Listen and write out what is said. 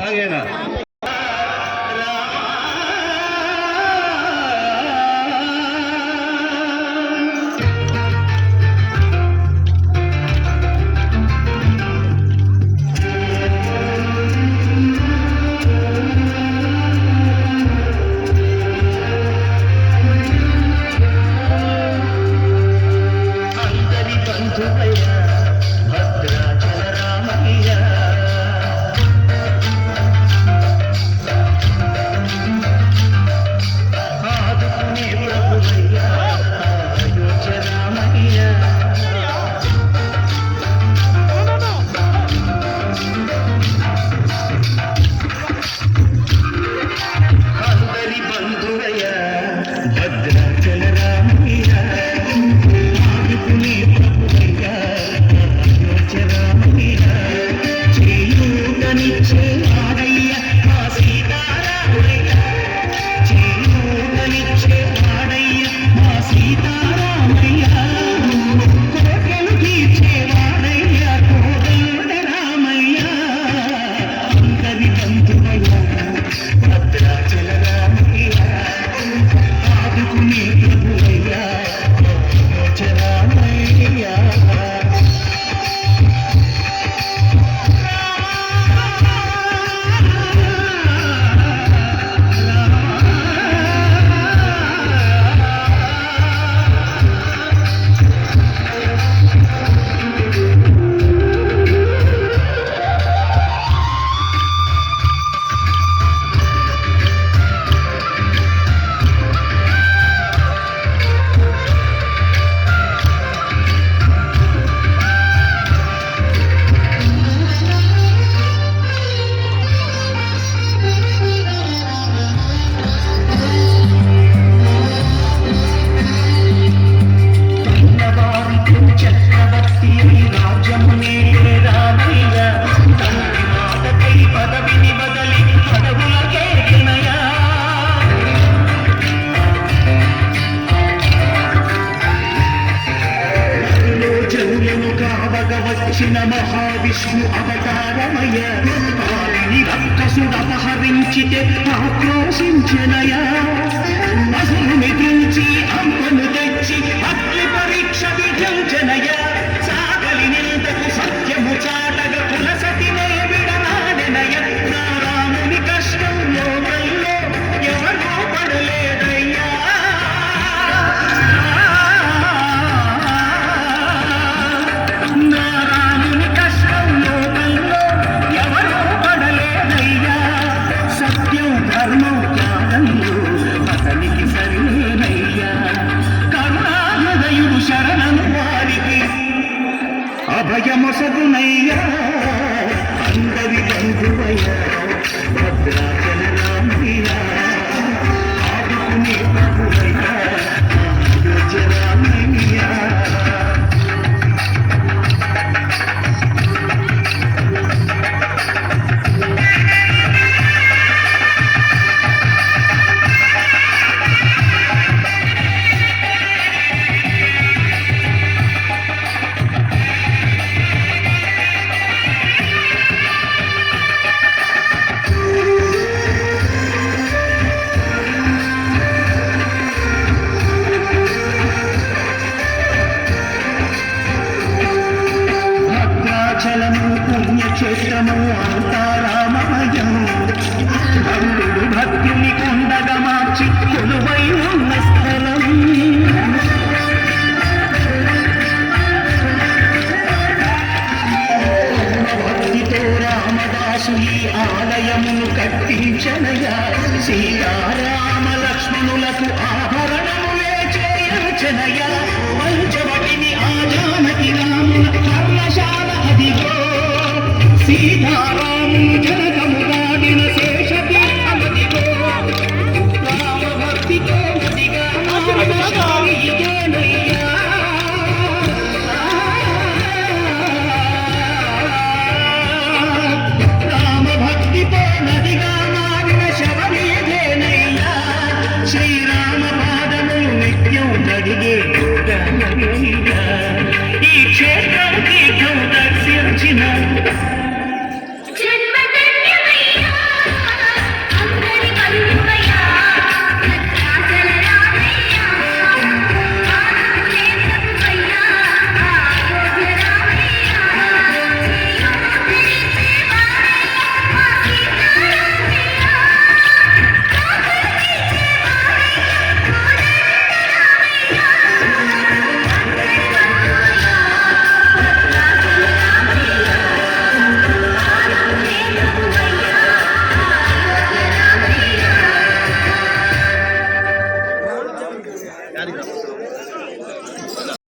¡Está bien! Ah. దర్శించిన మహావిష్ణు అవతారమయ. పాలని రక్కసుడపహరించితే ఆక్రోశించనయ. అసురుని దించి అంబను తెచ్చి అగ్ని పరీక్ష విధించనయా అభయమసగునయ్యా అందరి బంధువయ్యా ఈ ఆలయమును కట్టించనయా. సీతారామ లక్ష్మణులకు ఆభరణము వేచేయచనయా పంచవటిని ఆజానకి రాముల కర్మశాల అదిగో. సీతారా Marina.